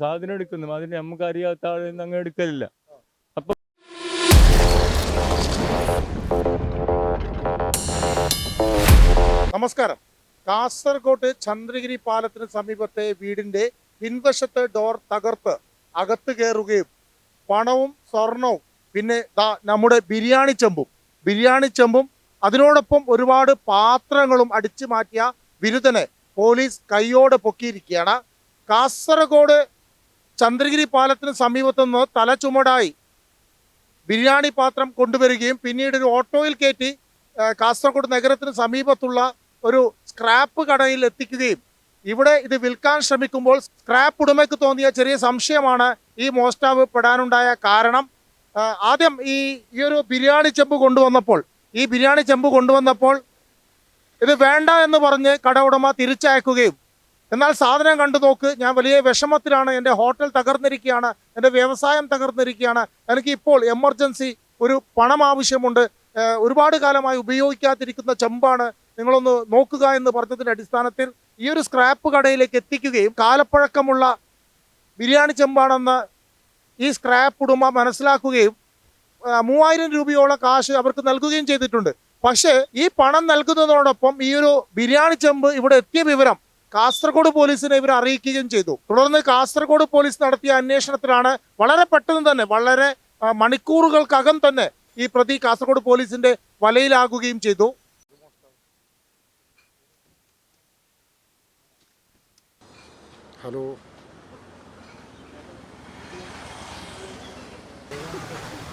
സാധനം എടുക്കുന്നു. അതിന് നമുക്ക് അറിയാത്ത ആളിൽ നിന്ന് അങ്ങ് എടുക്കലില്ല. നമസ്കാരം. കാസർകോട്ട് ചന്ദ്രഗിരി പാലത്തിന് സമീപത്തെ വീടിന്റെ പിൻവശത്തെ ഡോർ തകർത്ത് അകത്ത് കയറുകയും പണവും സ്വർണവും പിന്നെ നമ്മുടെ ബിരിയാണി ചെമ്പും. ബിരിയാണി ചെമ്പും അതിനോടൊപ്പം ഒരുപാട് പാത്രങ്ങളും അടിച്ചു മാറ്റിയ ബിരുദനെ പോലീസ് കൈയോടെ പൊക്കിയിരിക്കുകയാണ്. കാസർഗോഡ് ചന്ദ്രഗിരി പാലത്തിന് സമീപത്തുനിന്ന് തലചുമടായി ബിരിയാണി പാത്രം കൊണ്ടുവരികയും പിന്നീട് ഒരു ഓട്ടോയിൽ കയറ്റി കാസർഗോഡ് നഗരത്തിന് സമീപത്തുള്ള ഒരു സ്ക്രാപ്പ് കടയിൽ എത്തിക്കുകയും. ഇവിടെ ഇത് വിൽക്കാൻ ശ്രമിക്കുമ്പോൾ സ്ക്രാപ്പ് ഉടമയ്ക്ക് തോന്നിയ ചെറിയ സംശയമാണ് ഈ മോഷ്ടാവ് പെടാനുണ്ടായ കാരണം. ആദ്യം ഈ ഈ ഒരു ബിരിയാണി ചെമ്പ് കൊണ്ടുവന്നപ്പോൾ ഈ ബിരിയാണി ചെമ്പ് കൊണ്ടുവന്നപ്പോൾ ഇത് വേണ്ട എന്ന് പറഞ്ഞ് കട ഉടമ തിരിച്ചയക്കുകയും എന്നാൽ സാധനം കണ്ടു നോക്ക്. ഞാൻ വലിയ വിഷമത്തിലാണ് എന്റെ ഹോട്ടൽ തകർന്നിരിക്കുകയാണ്. എന്റെ വ്യവസായം തകർന്നിരിക്കുകയാണ്. എനിക്ക് ഇപ്പോൾ എമർജൻസി ഒരു പണം ആവശ്യമുണ്ട്. ഒരുപാട് കാലമായി ഉപയോഗിക്കാതിരിക്കുന്ന ചെമ്പാണ്. നിങ്ങളൊന്ന് നോക്കുക എന്ന് പറഞ്ഞതിന്റെ അടിസ്ഥാനത്തിൽ ഈ ഒരു സ്ക്രാപ്പ് കടയിലേക്ക് എത്തിക്കുകയും കാലപ്പഴക്കമുള്ള ബിരിയാണി ചെമ്പാണെന്ന് ഈ സ്ക്രാപ്പ് ഉടമ മനസ്സിലാക്കുകയും മൂവായിരം രൂപയോളം കാശ് അവർക്ക് നൽകുകയും ചെയ്തിട്ടുണ്ട്. പക്ഷേ ഈ പണം നൽകുന്നതോടൊപ്പം ഈ ഒരു ബിരിയാണി ചെമ്പ് ഇവിടെ എത്തിയ വിവരം കാസർഗോഡ് പോലീസിനെ ഇവർ അറിയിക്കുകയും ചെയ്തു. തുടർന്ന് കാസർഗോഡ് പോലീസ് നടത്തിയ അന്വേഷണത്തിലാണ് വളരെ പെട്ടെന്ന് തന്നെ വളരെ മണിക്കൂറുകൾക്കകം തന്നെ ഈ പ്രതി കാസർഗോഡ് പോലീസിന്റെ വലയിലാകുകയും ചെയ്തു. ഹലോ.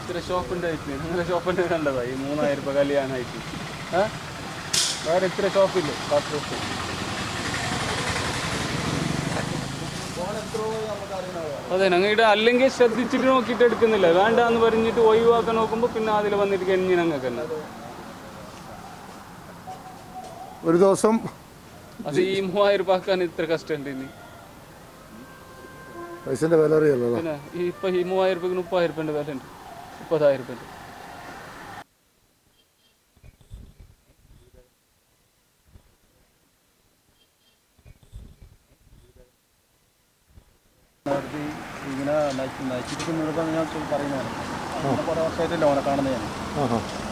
ഇത്ര ഷോപ്പ് ഉണ്ടായിട്ട് നിങ്ങളുടെ ഷോപ്പിന്റെ കണ്ടതാ. ഈ മൂന്നായിരം രൂപ കല്യാണമായിട്ട് ഏ? വേറെ ഇത്ര ഷോപ്പില്ലേ? കാസർഗോഡ് അതെ ഞങ്ങളുടെ അല്ലെങ്കിൽ ശ്രദ്ധിച്ചിട്ട് നോക്കിയിട്ട് എടുക്കുന്നില്ല. വേണ്ട എന്ന് പറഞ്ഞിട്ട് ഒഴിവാക്കാൻ നോക്കുമ്പോൾ പിന്നെ അതിൽ വന്നിട്ട് കഴിഞ്ഞ് ഞങ്ങൾക്ക് തന്നെ. ഒരു ദിവസം അത് ഈ മൂവായിരം പാക്കാൻ ഇത്ര കഷ്ടമുണ്ട് ഇനി. പൈസന്റെ വില അറിയാലോ ഇപ്പൊ ഈ മൂവായിരം രൂപക്ക് മുപ്പതായിരം രൂപ വില ഉണ്ട് മുപ്പതായിരം രൂപേന്റെ ഇങ്ങനെ നയിച്ച് നയിച്ചിരിക്കുന്നതാണ് ഞാൻ പറയുന്നതാണ് അങ്ങനെ കുറേ വർഷമായിട്ട് ലോനെ കാണുന്നത് ഞാൻ.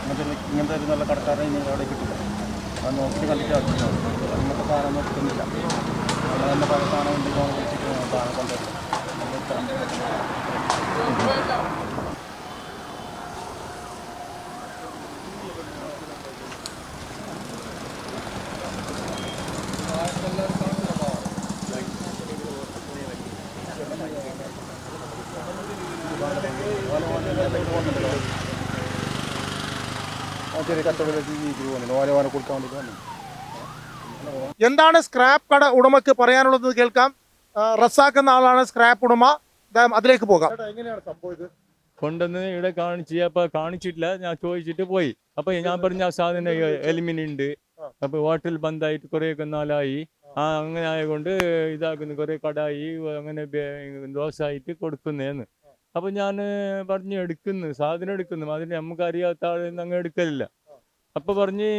ഇങ്ങനത്തെ ഒരു- ഇങ്ങനത്തെ ഒരു നല്ല കടക്കാരനെ ഇനി അവിടെ കിട്ടില്ല. അത് നോക്കി കണ്ടിട്ട് അടുത്താണ് അങ്ങനത്തെ സാധനം നോക്കുന്നില്ല അവിടെ തന്നെ പല സാധനം ഉണ്ട്. ലോൺ വിളിച്ചിട്ട് സാധനം കൊണ്ടുവരും. ചെറിയ ജീവിച്ചു പോകുന്നില്ല കൊടുക്കാൻ എന്താണ് സ്ക്രാപ്പ് കട ഉടമയ്ക്ക് പറയാനുള്ളത് എന്ന് കേൾക്കാം. റസാക്കുന്ന എന്ന ആളാണ് സ്ക്രാപ്പ് ഉടമ. ദാ അതിലേക്ക് പോകാം. എങ്ങനെയാണ് സംഭവിച്ചത് കൊണ്ടുവന്ന് ഇവിടെ കാണിച്ച് അപ്പൊ കാണിച്ചിട്ടില്ല ഞാൻ ചോദിച്ചിട്ട് പോയി. അപ്പൊ ഞാൻ പറഞ്ഞ ആ സാധനം എലിമിനി ഉണ്ട് അപ്പൊ ഹോട്ടൽ ബന്ധായിട്ട് കുറെ നാളായി ആ അങ്ങനെ ആയതുകൊണ്ട് ഇതാക്കുന്നു കുറെ കടായി അങ്ങനെ ദോശ ആയിട്ട് കൊടുക്കുന്നേന്ന്. അപ്പൊ ഞാൻ പറഞ്ഞു എടുക്കുന്നു സാധനം എടുക്കുന്നു. അതിന് നമുക്ക് അറിയാത്ത ആളിൽ നിന്ന് അങ്ങ് എടുക്കലില്ല. അപ്പൊ പറഞ്ഞ്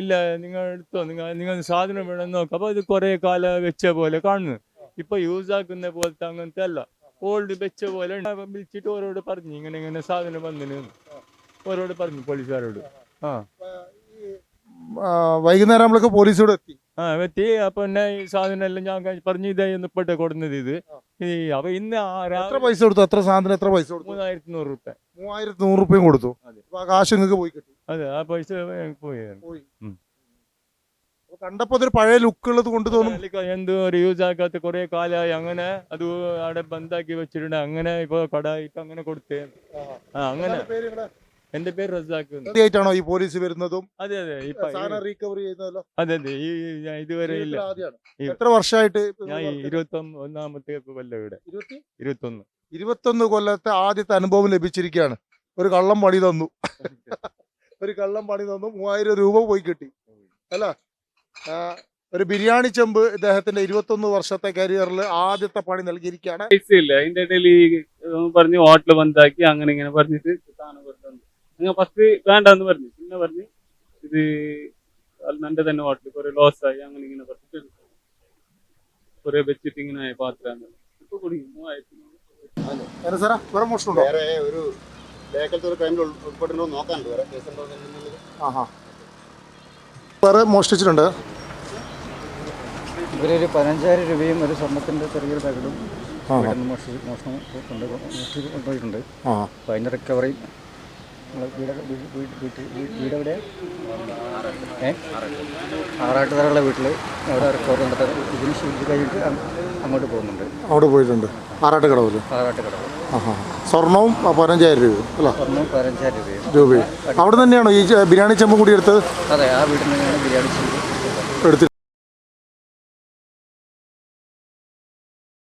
ഇല്ല നിങ്ങൾ എടുത്തോ? നിങ്ങൾ നിങ്ങൾ സാധനം വേണം നോക്കാം. അപ്പൊ ഇത് കുറേ കാലം വെച്ച പോലെ കാണുന്നു. ഇപ്പൊ യൂസ് ആക്കുന്ന പോലത്തെ അങ്ങനത്തെ അല്ല. ഓൾഡ് വെച്ച പോലെ വിളിച്ചിട്ട് ഓരോട് പറഞ്ഞു ഇങ്ങനെ ഇങ്ങനെ സാധനം വന്നിന് ഓരോട് പറഞ്ഞു പോലീസുകാരോട്. ആ, വൈകുന്നേരം നമ്മളൊക്കെ പോലീസോട് എത്തി. ആ എത്തി. അപ്പൊ എന്നെ ഈ സാധനം എല്ലാം ഞാൻ പറഞ്ഞു ഇതേ ഇപ്പോട്ടെ കൊടുക്കുന്നത് ഇത്. അപ്പൊ ഇന്ന് എത്ര പൈസ കൊടുത്തു? എത്ര സാധനം എത്ര പൈസ കൊടുത്തു? മൂവായിരത്തി നൂറ് റുപ്യ. മൂവായിരത്തി നൂറ് റുപ്യയും കൊടുത്തു. അതെ. അപ്പൊ ആ കാശ് നിങ്ങൾക്ക് പോയി കിട്ടി. അതെ ആ പൈസ പോയി. കണ്ടപ്പോ അതൊരു പഴയ ലുക്ക് ഉള്ളത് കൊണ്ട് തോന്നും. എന്തോ ഒരു യൂസ് ആക്കാത്ത കുറെ കാലമായി അങ്ങനെ അത് അവിടെ ബന്ധാക്കി വെച്ചിട്ടുണ്ട്. അങ്ങനെ ഇപ്പൊ കടായിട്ട് അങ്ങനെ കൊടുത്തേ. ആ. അങ്ങനെ. എന്റെ പേര് റസാഖ് എന്ന്. ഈ പോലീസ് വരുന്നതും? അതെ അതെ. ഇപ്പൊ സാധനം ചെയ്യുന്നതല്ലോ? അതെ അതെ. ഈ ഞാൻ ഇതുവരെ ഇല്ല. ആദ്യമാണ്. എത്ര വർഷമായിട്ട് ഞാൻ ഇരുപത്തി ഒന്ന് ഒന്നാമത്തെ കൊല്ലം ഇവിടെ. ഇരുപത്തി? ഇരുപത്തൊന്ന്. ഇരുപത്തൊന്ന് കൊല്ലത്തെ ആദ്യത്തെ അനുഭവം ലഭിച്ചിരിക്കുകയാണ്. ഒരു കള്ളം പണി തന്നു. ഒരു കള്ളം പണി തന്നു. മൂവായിരം രൂപ പോയി കിട്ടി. അല്ല ഒരു ബിരിയാണി ചെമ്പ് ഇദ്ദേഹത്തിന്റെ ഇരുപത്തൊന്ന് വർഷത്തെ കരിയറിൽ ആദ്യത്തെ പണി നൽകിയിരിക്കുകയാണ്. പൈസ ഇല്ല അതിന്റെ ഇടയിൽ ഈ പറഞ്ഞ് ഹോട്ടൽ ബന്ധാക്കി അങ്ങനെ ഇങ്ങനെ പറഞ്ഞിട്ട് നിങ്ങൾ ഫസ്റ്റ് വേണ്ടെന്ന് പറഞ്ഞു. പിന്നെ പറഞ്ഞു ഇത് നല്ല തന്നെ വാട്ടിൽ കുറെ ലോസ് ആയി അങ്ങനെ ഇങ്ങനെ പറഞ്ഞിട്ട് കുറെ വെച്ചിട്ട് ഇങ്ങനെ ആയി പാത്രം ഇപ്പൊ കുടിക്കുന്നു കുടുങ്ങി മൂവായിരത്തി എന്താ സാറേ വേറെ മോഷണമുണ്ടോ ഒരു ബേക്കലത്തെ ഒരു ക്രൈമിൽ ഉൾപ്പെട്ടിട്ടുണ്ടോ നോക്കാനുണ്ട്. വേറെ കേസുണ്ടോ എന്നുള്ളത് ആഹാ. വേറെ മോഷ്ടിച്ചിട്ടുണ്ട് ഇവരൊരു പതിനഞ്ചായിരം രൂപയും ഒരു സ്വർണത്തിന്റെ ചെറിയൊരു ബാഗിലും വീടിന് മോഷണ മോഷണം കൊണ്ട് കൊണ്ടുപോയിട്ടുണ്ട്. ആ അപ്പോൾ അതിന്റെ റിക്കവറി നമ്മളെ വീട് വീട് വീട് വീട്ടിൽ വീട് എവിടെ? ഏ? ആറാട്ട് തറയുള്ള വീട്ടിൽ അവിടെ റിക്കവറി കണ്ടിട്ട് ഇതിന് ഇത് കഴിഞ്ഞിട്ട് അങ്ങോട്ട് പോകുന്നുണ്ട്. അവിടെ പോയിട്ടുണ്ട്. ആറാട്ട് കടവിൽ ആറാട്ട് കടവ് ആഹാ. സ്വർണവും പതിനഞ്ചായിരം രൂപ അല്ല? സ്വർണവും പതിനഞ്ചായിരം രൂപയും. രൂപയും. അവിടെ തന്നെയാണോ ഈ ബിരിയാണി ചെമ്പ് കൂടി എടുത്തത് അതെ ആ വീട്ടിൽ നിന്നാണ് ബിരിയാണി ചെയ്ത്